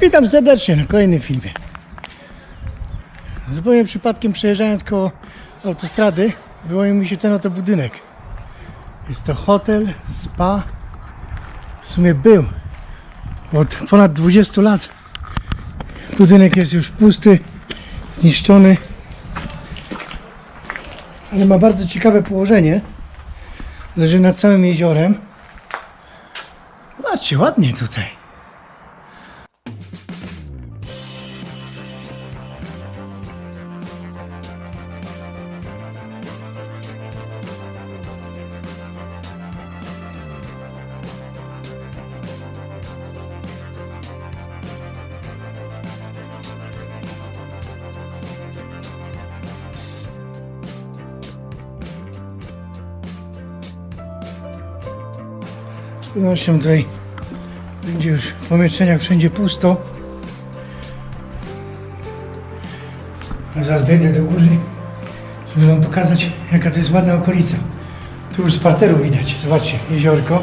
Witam serdecznie na kolejnym filmie. Zupełnie przypadkiem przejeżdżając koło autostrady wyłonił mi się ten oto budynek. Jest to hotel, spa. W sumie był od ponad 20 lat. Budynek jest już pusty, zniszczony. Ale ma bardzo ciekawe położenie. Leży nad samym jeziorem. Zobaczcie, ładnie tutaj. Pewnością tutaj będzie już w pomieszczeniach wszędzie pusto. Zaraz wejdę do góry, żeby wam pokazać jaka to jest ładna okolica. Tu już z parteru widać, zobaczcie, jeziorko.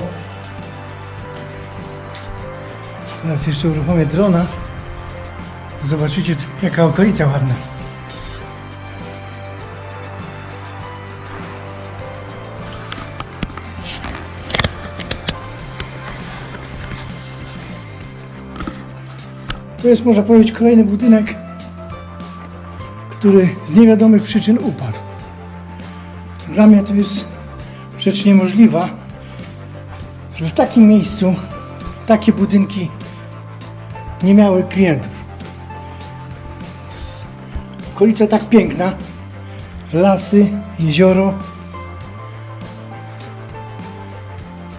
Teraz jeszcze uruchomię drona. Zobaczycie jaka okolica ładna. To jest, można powiedzieć, kolejny budynek, który z niewiadomych przyczyn upadł. Dla mnie to jest rzecz niemożliwa, że w takim miejscu takie budynki nie miały klientów. Okolica tak piękna, lasy, jezioro.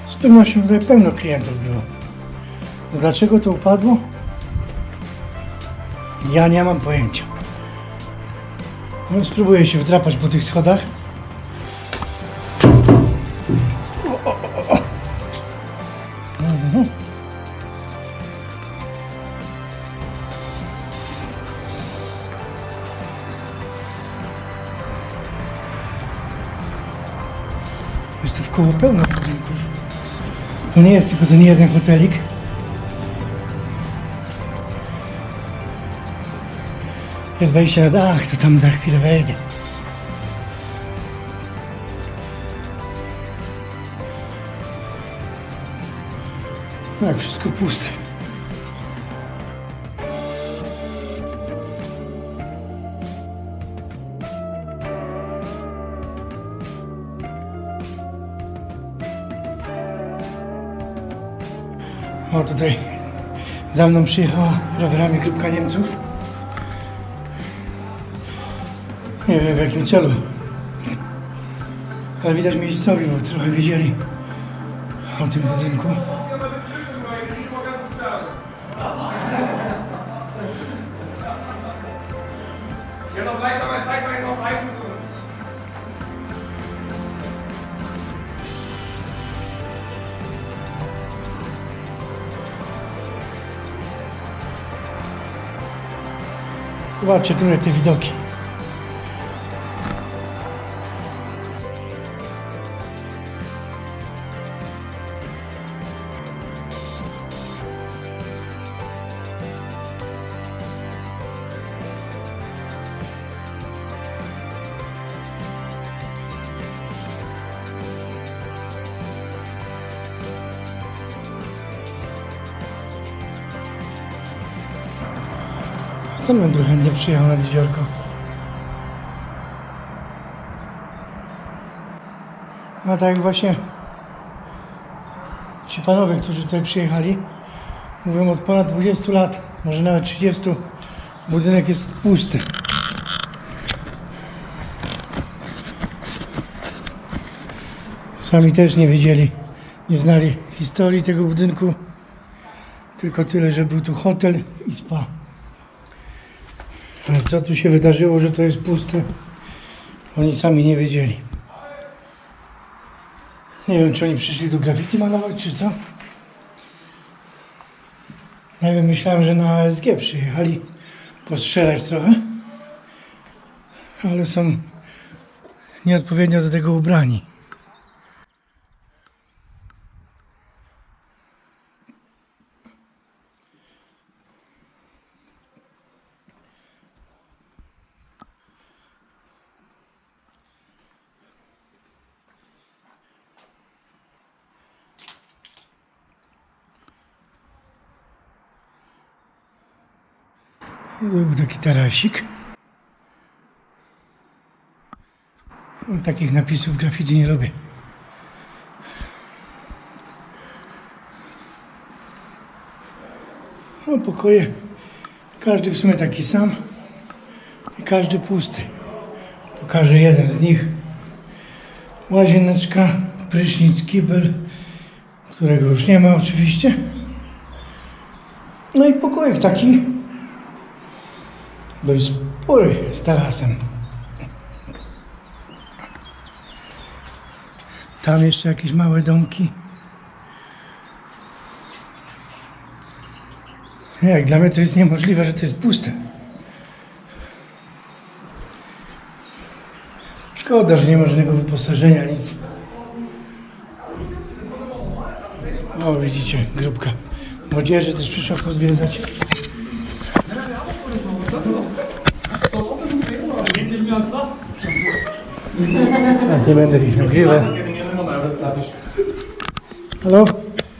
Z pewnością tutaj pełno klientów było. Dlaczego to upadło? Ja nie mam pojęcia. No, spróbuję się wdrapać po tych schodach. Jest tu w koło pełno budynków. To nie jest tylko ten jeden hotelik. Jest wejście na dach, to tam za chwilę wejdę. No wszystko puste. O tutaj za mną przyjechała rowerami grupka Niemców. Nie wiem w jakim celu. Ale widać miejscowi, bo trochę wiedzieli o tym budynku. Habe noch gleich noch mal Zeit, gleich noch heizen. Zobaczcie tutaj te widoki. Sam bym tu chętnie przyjechał nad jeziorko. No tak właśnie ci panowie, którzy tutaj przyjechali, mówią od ponad 20 lat, może nawet 30, budynek jest pusty. Sami też nie wiedzieli, nie znali historii tego budynku, tylko tyle, że był tu hotel i spa. Co tu się wydarzyło, że to jest puste? Oni sami nie wiedzieli. Nie wiem, czy oni przyszli do graffiti malować, czy co? Nie wiem, myślałem, że na ASG przyjechali postrzelać trochę. Ale są nieodpowiednio do tego ubrani. Był taki tarasik. Takich napisów graffiti nie lubię. No pokoje, każdy w sumie taki sam i każdy pusty. Pokażę jeden z nich. Łazieneczka, prysznic, kibel, którego już nie ma oczywiście. No i pokojek taki dość spory z tarasem. Tam jeszcze jakieś małe domki. Jak dla mnie to jest niemożliwe, że to jest puste. Szkoda, że nie ma żadnego wyposażenia, nic. O, widzicie, grupka młodzieży też przyszła pozwiedzać. Ja nie będę ich nagrywał. Halo?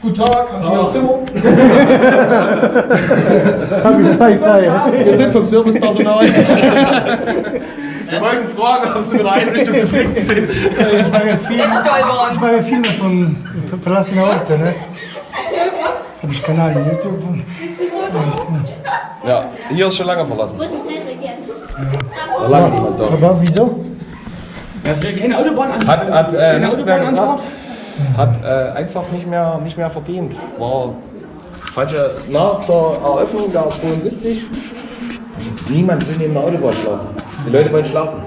Guten Tag, haben Sie noch Zimmer? Hab ich zwei freie. Wir sind vom Servicepersonal. Wir wollten fragen, ob Sie mit der Einrichtung zufrieden sind. Ich mache, viel, Jetzt stolpern. ich mache Filme von von verlassenen Orten, ne? Habe ich Kanal in YouTube. Ja, hier ist schon lange verlassen. Wo ist ein Cedric jetzt? Lange niemand da. Aber wieso? Keine Autobahn. Hat, hat äh, Keine nichts mehr gebracht. Hat äh, einfach nicht mehr, nicht mehr verdient. War falsche nach der Eröffnung der 72. Niemand will neben der Autobahn schlafen. Die Leute wollen schlafen.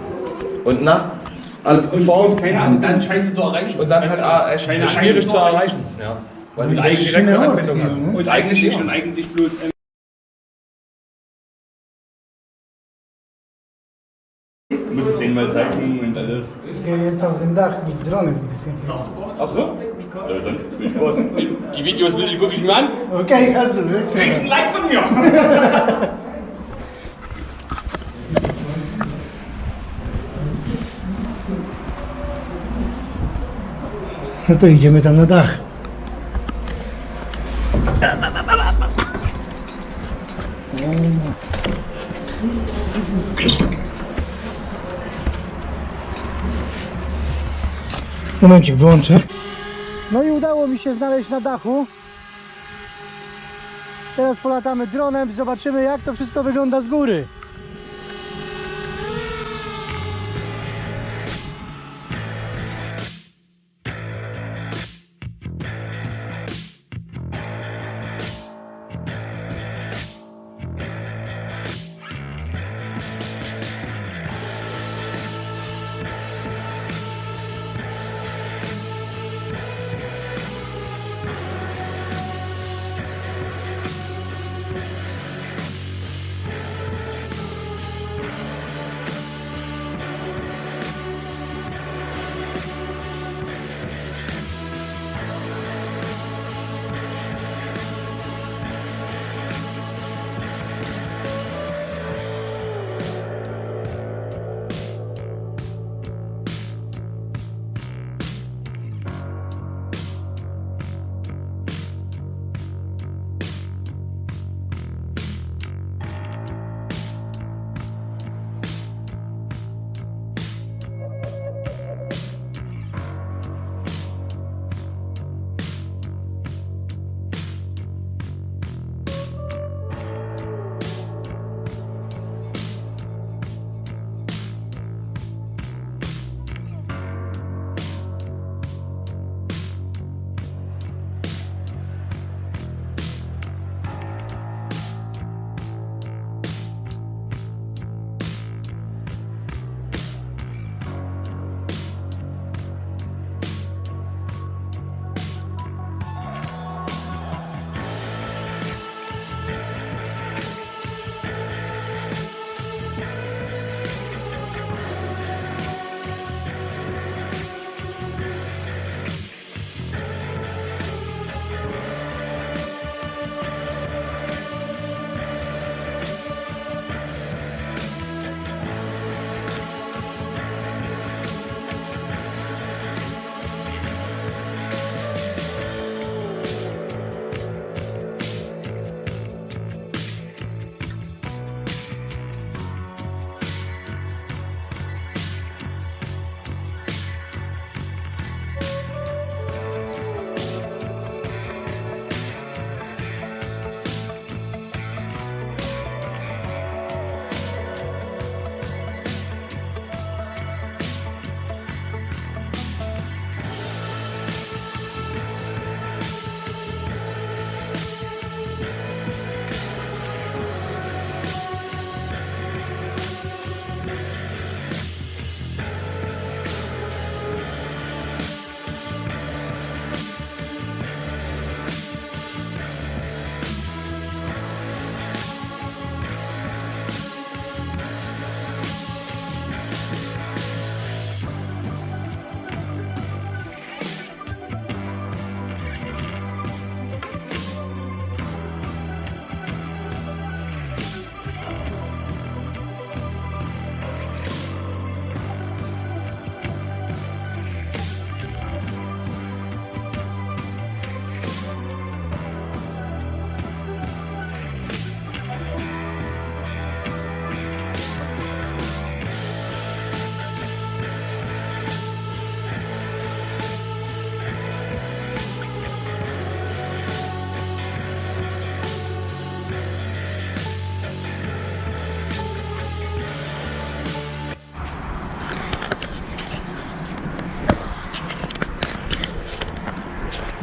Und nachts alles befahren. Keine Ahnung, dann scheiße zu erreichen. Und dann halt äh, schwierig zu erreichen. Ja. Weil sie eigentlich direkte Anbindung hier, haben. ne? Und eigentlich nicht und eigentlich bloß. Auf den Dach mit Drohnen ein bisschen. Ach so? Ja, dann viel Spaß. Die Videos will ich, gucke ich mir an. Okay, hast du wirklich? Kriegst ein Like von mir. No to idziemy tam na dach. Momencik, wyłączę. No i udało mi się znaleźć na dachu. Teraz polatamy dronem i zobaczymy jak to wszystko wygląda z góry.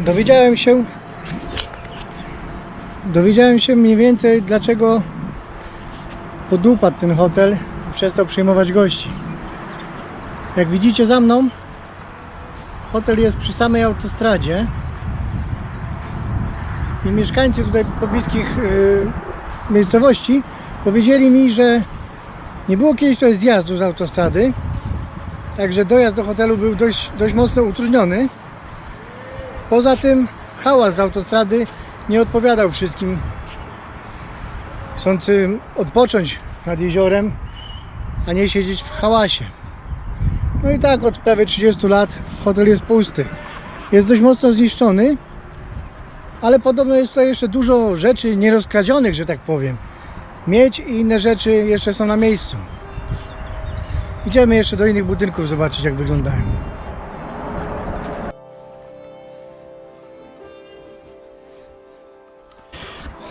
Dowiedziałem się dowiedziałem się mniej więcej dlaczego podupadł ten hotel i przestał przyjmować gości. Jak widzicie za mną hotel jest przy samej autostradzie i mieszkańcy tutaj pobliskich y, miejscowości powiedzieli mi, że nie było kiedyś tutaj zjazdu z autostrady Także dojazd do hotelu był dość, dość mocno utrudniony. Poza tym hałas z autostrady nie odpowiadał wszystkim chcącym odpocząć nad jeziorem, a nie siedzieć w hałasie. No i tak od prawie 30 lat hotel jest pusty. Jest dość mocno zniszczony, ale podobno jest tutaj jeszcze dużo rzeczy nierozkradzionych, że tak powiem. Miedź i inne rzeczy jeszcze są na miejscu. Idziemy jeszcze do innych budynków zobaczyć jak wyglądają.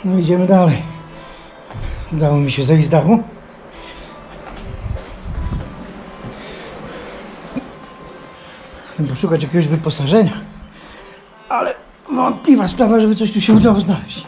No idziemy dalej. Udało mi się zejść z dachu. Chcę poszukać jakiegoś wyposażenia. Ale wątpliwa sprawa, żeby coś tu się udało znaleźć.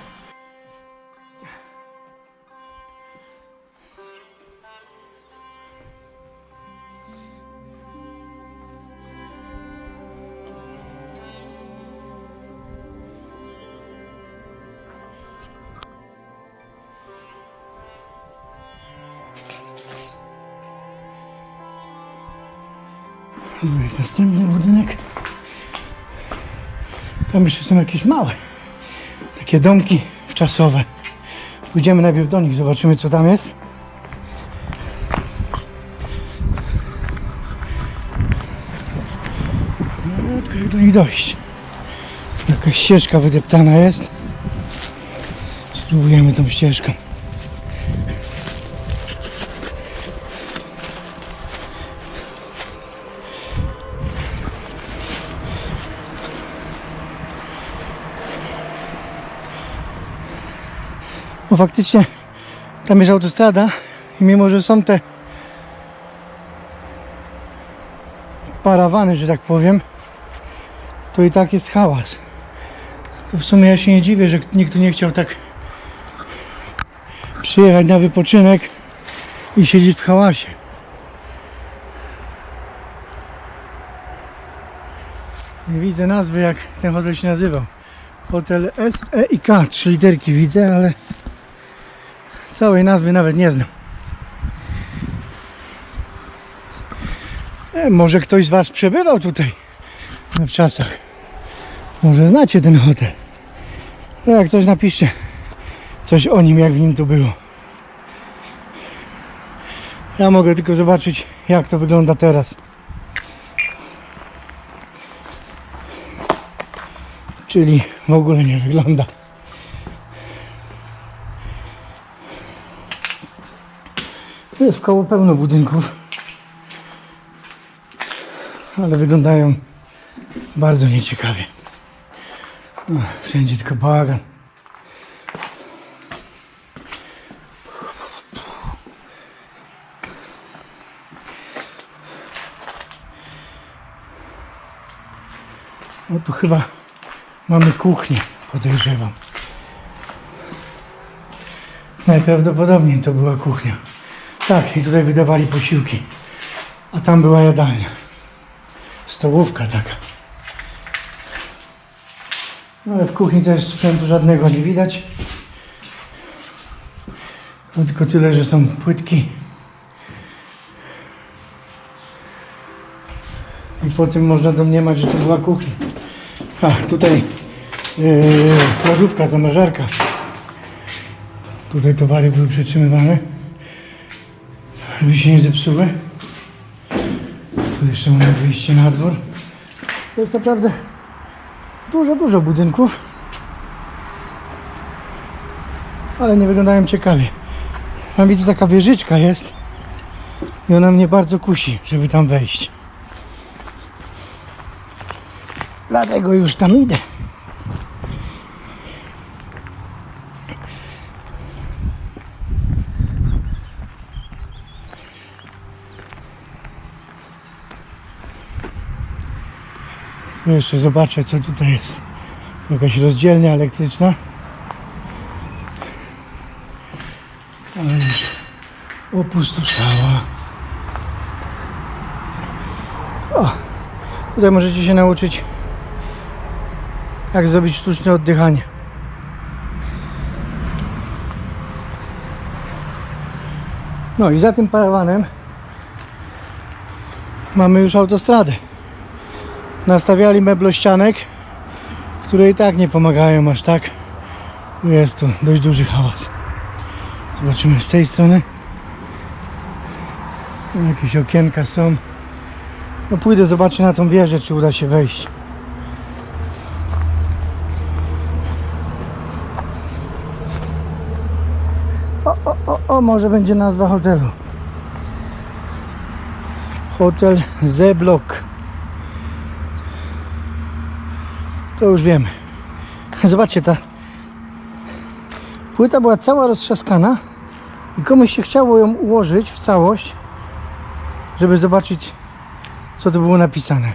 Jest następny budynek. Tam jeszcze są jakieś małe. Takie domki wczasowe. Pójdziemy najpierw do nich, zobaczymy co tam jest. No, tylko jak do nich dojść. Jakaś ścieżka wydeptana jest. Spróbujemy tą ścieżką. Faktycznie tam jest autostrada i mimo, że są te parawany, że tak powiem, to i tak jest hałas. To w sumie ja się nie dziwię, że nikt tu nie chciał tak przyjechać na wypoczynek i siedzieć w hałasie. Nie widzę nazwy, jak ten hotel się nazywał. Hotel S, E i K. Trzy literki widzę, ale całej nazwy nawet nie znam. E, może ktoś z Was przebywał tutaj w czasach. Może znacie ten hotel. No jak coś napiszcie coś o nim, jak w nim to było. Ja mogę tylko zobaczyć, jak to wygląda teraz. Czyli w ogóle nie wygląda. Tu jest koło pełno budynków, ale wyglądają bardzo nieciekawie. Wszędzie tylko bałagan. O tu chyba mamy kuchnię, podejrzewam. Najprawdopodobniej to była kuchnia. Tak, i tutaj wydawali posiłki. A tam była jadalnia. Stołówka taka. No ale w kuchni też sprzętu żadnego nie widać. No tylko tyle, że są płytki. I po tym można domniemać, że to była kuchnia. A, tutaj yy, lodówka, zamrażarka. Tutaj towary były przetrzymywane żeby się nie zepsuły. Tu jeszcze mamy wyjście na dwór. To jest naprawdę dużo, dużo budynków. Ale nie wyglądają ciekawie. Tam widzę taka wieżyczka jest. I ona mnie bardzo kusi, żeby tam wejść. Dlatego już tam idę. Jeszcze zobaczę co tutaj jest. Tu jakaś rozdzielnia elektryczna. Ale już opustoszała. O, tutaj możecie się nauczyć jak zrobić sztuczne oddychanie. No i za tym parawanem mamy już autostradę. Nastawiali meblościanek, które i tak nie pomagają aż tak. Jest to dość duży hałas. Zobaczymy z tej strony. Jakieś okienka są. No pójdę zobaczę na tą wieżę, czy uda się wejść. O, o, o, o, może będzie nazwa hotelu. Hotel Z-Block. To już wiemy. Zobaczcie, ta płyta była cała roztrzaskana i komuś się chciało ją ułożyć w całość, żeby zobaczyć, co tu było napisane.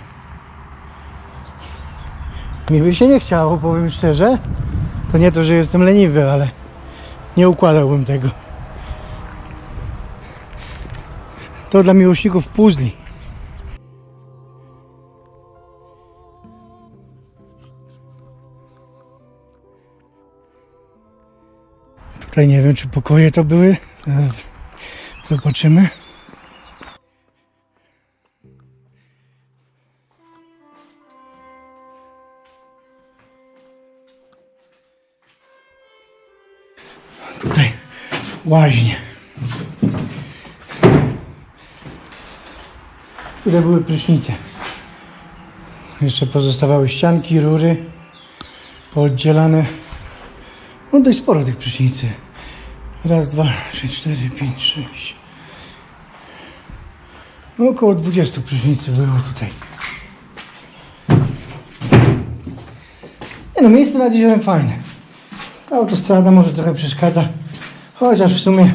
Mi by się nie chciało, powiem szczerze. To nie to, że jestem leniwy, ale nie układałbym tego. To dla miłośników puzli. Tutaj nie wiem, czy pokoje to były. E, Zobaczymy. Tutaj łaźnie. Tutaj były prysznice. Jeszcze pozostawały ścianki, rury pooddzielane. No dość sporo tych prysznicy. Raz, dwa, trzy, cztery, pięć, sześć. No około 20 prysznicy było tutaj. Nie no, miejsce nad jeziorem fajne. Ta autostrada może trochę przeszkadza, chociaż w sumie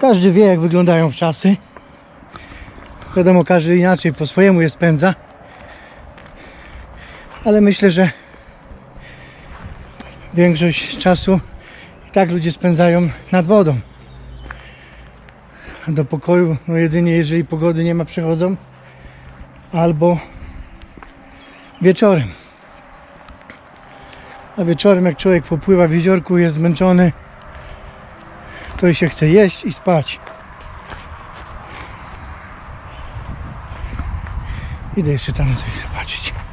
każdy wie jak wyglądają wczasy. Wiadomo, każdy inaczej po swojemu je spędza. Ale myślę, że większość czasu i tak ludzie spędzają nad wodą. Do pokoju, no jedynie jeżeli pogody nie ma, przychodzą albo wieczorem. A wieczorem jak człowiek popływa w jeziorku, jest zmęczony, to się chce jeść i spać. Idę jeszcze tam coś zobaczyć.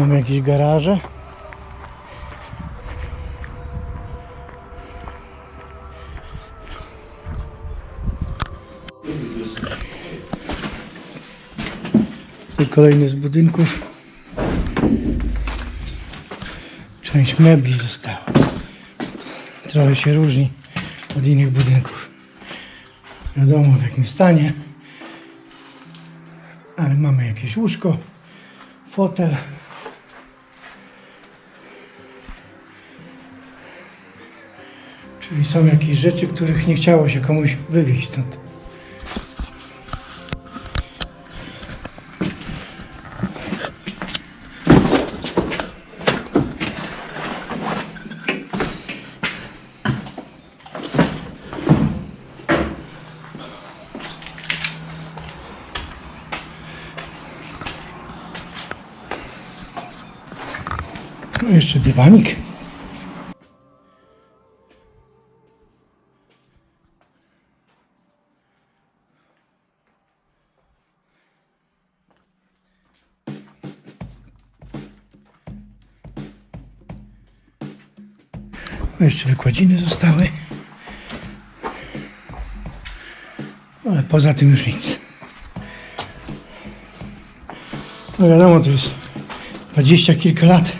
Mamy jakieś garaże. Tu kolejny z budynków. Część mebli została. Trochę się różni od innych budynków. Wiadomo w jakim stanie. Ale mamy jakieś łóżko, fotel. Czyli są jakieś rzeczy, których nie chciało się komuś wywieźć stąd. No jeszcze dywanik. Jeszcze wykładziny zostały. No, Ale poza tym już nic. No wiadomo, to jest dwadzieścia kilka lat,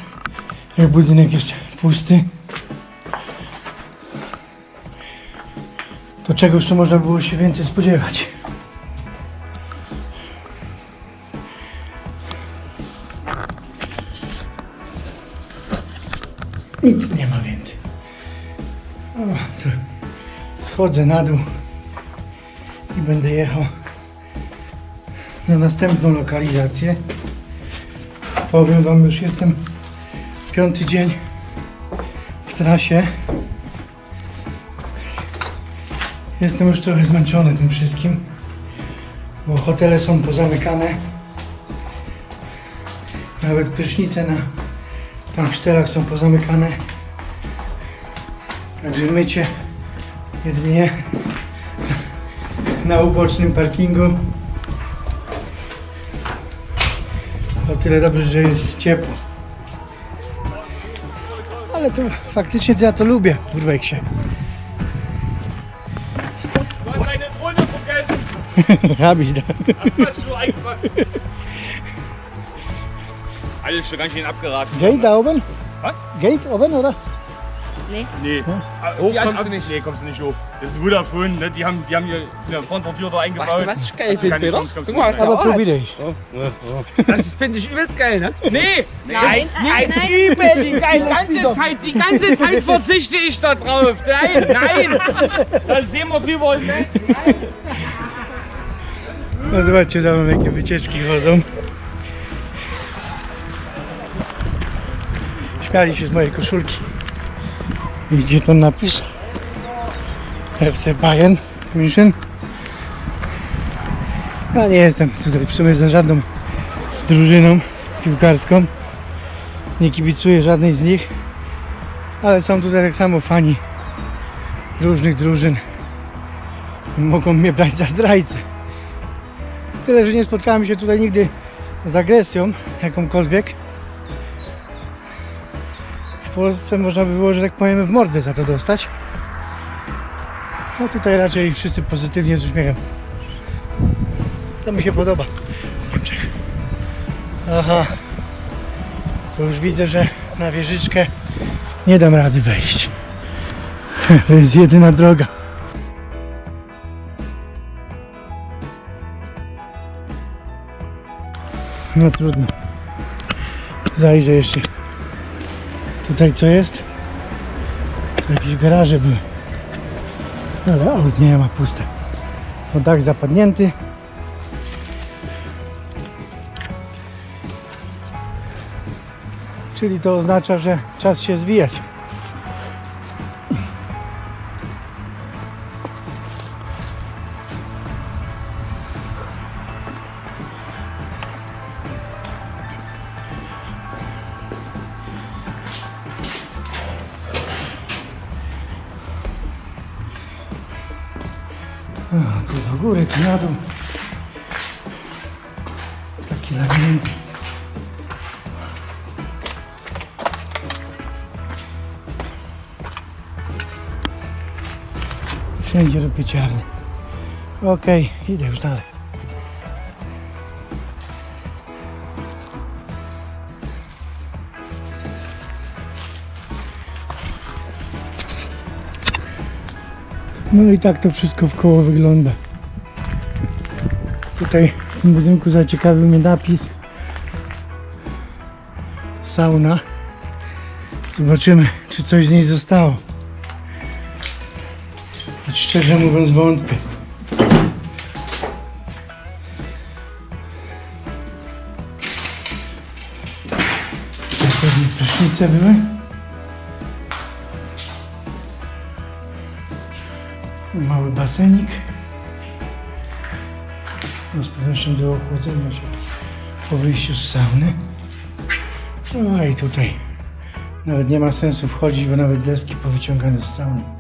jak budynek jest pusty. czegoż tu można było się więcej spodziewać. Nic nie ma schodzę na dół i będę jechał na następną lokalizację. Powiem Wam, już jestem piąty dzień w trasie. Jestem już trochę zmęczony tym wszystkim, bo hotele są pozamykane. Nawet prysznice na tanksztelach są pozamykane. Także mycie jedynie na ubocznym parkingu. O tyle dobrze, że jest ciepło. Ale to faktycznie to ja to lubię w vergessen. Hab ich da. Alles schon ganz schön abgeraten. Gate da oben? Was? Gate oben, oder? Nee. Ah, Hoch kommst du nicht? Nee, kommst du nicht hoch. Das ist ein Vodafone, ne? die, haben, die haben hier eine Bronzertür da eingebaut. Weißt du, was ich geil Also finde, Peter? Chance, Guck mal, was Aber da auch probiere ich. Das finde ich übelst geil, ne? Nee! Nein, Nein, übel! Die ganze Zeit, die ganze Zeit verzichte ich da drauf. Nein, nein! Da sehen wir drüber hinweg. No zobaczcie mną jakie wycieczki chodzą. Śmiali się z mojej koszulki. Gdzie to napis? FC Bayern München. Ja nie jestem tutaj sumie za żadną drużyną piłkarską. Nie kibicuję żadnej z nich. Ale są tutaj tak samo fani różnych drużyn. Mogą mnie brać za zdrajcę. Tyle, że nie spotkałem się tutaj nigdy z agresją jakąkolwiek. Polsce można by było, że tak powiem, w mordę za to dostać. No tutaj raczej wszyscy pozytywnie z uśmiechem. To mi się podoba w. Aha. To już widzę, że na wieżyczkę nie dam rady wejść. To jest jedyna droga. No trudno. Zajrzę jeszcze. Tutaj co jest? Jakieś garaże były. Ale aut nie ma puste. O dach zapadnięty. Czyli to oznacza, że czas się zwijać. Wszędzie do pieciarni. Okej, idę już dalej. No i tak to wszystko w koło wygląda. Tutaj w tym budynku zaciekawił mnie napis sauna. Zobaczymy, czy coś z niej zostało. Szczerze mówiąc wątpię. Pewnie prysznice były. Mały basenik. No, z pewnością do ochłodzenia się po wyjściu z sauny. No i tutaj nawet nie ma sensu wchodzić, bo nawet deski powyciągane z sauny.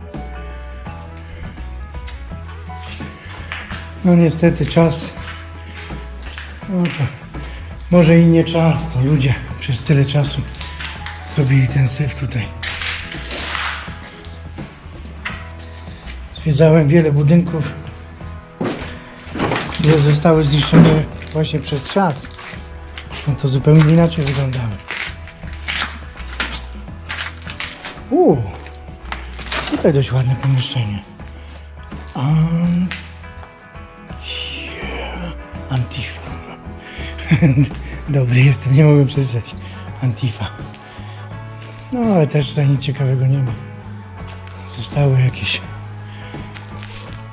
No niestety czas. To może i nie czas, to ludzie przez tyle czasu zrobili ten syf tutaj. Zwiedzałem wiele budynków, które zostały zniszczone właśnie przez czas. No to zupełnie inaczej wyglądały. Uuu, tutaj dość ładne pomieszczenie. Antifa. Dobry jestem, nie mogłem przeczytać. Antifa. No ale też tutaj nic ciekawego nie ma. Zostały jakieś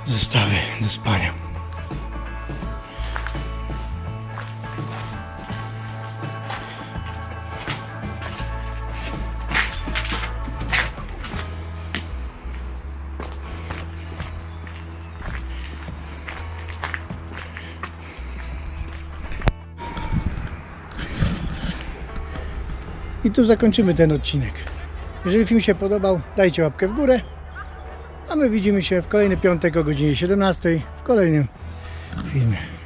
zestawy do spania. Tu zakończymy ten odcinek. Jeżeli film się podobał, dajcie łapkę w górę. A my widzimy się w kolejny piątek o godzinie 17 w kolejnym filmie.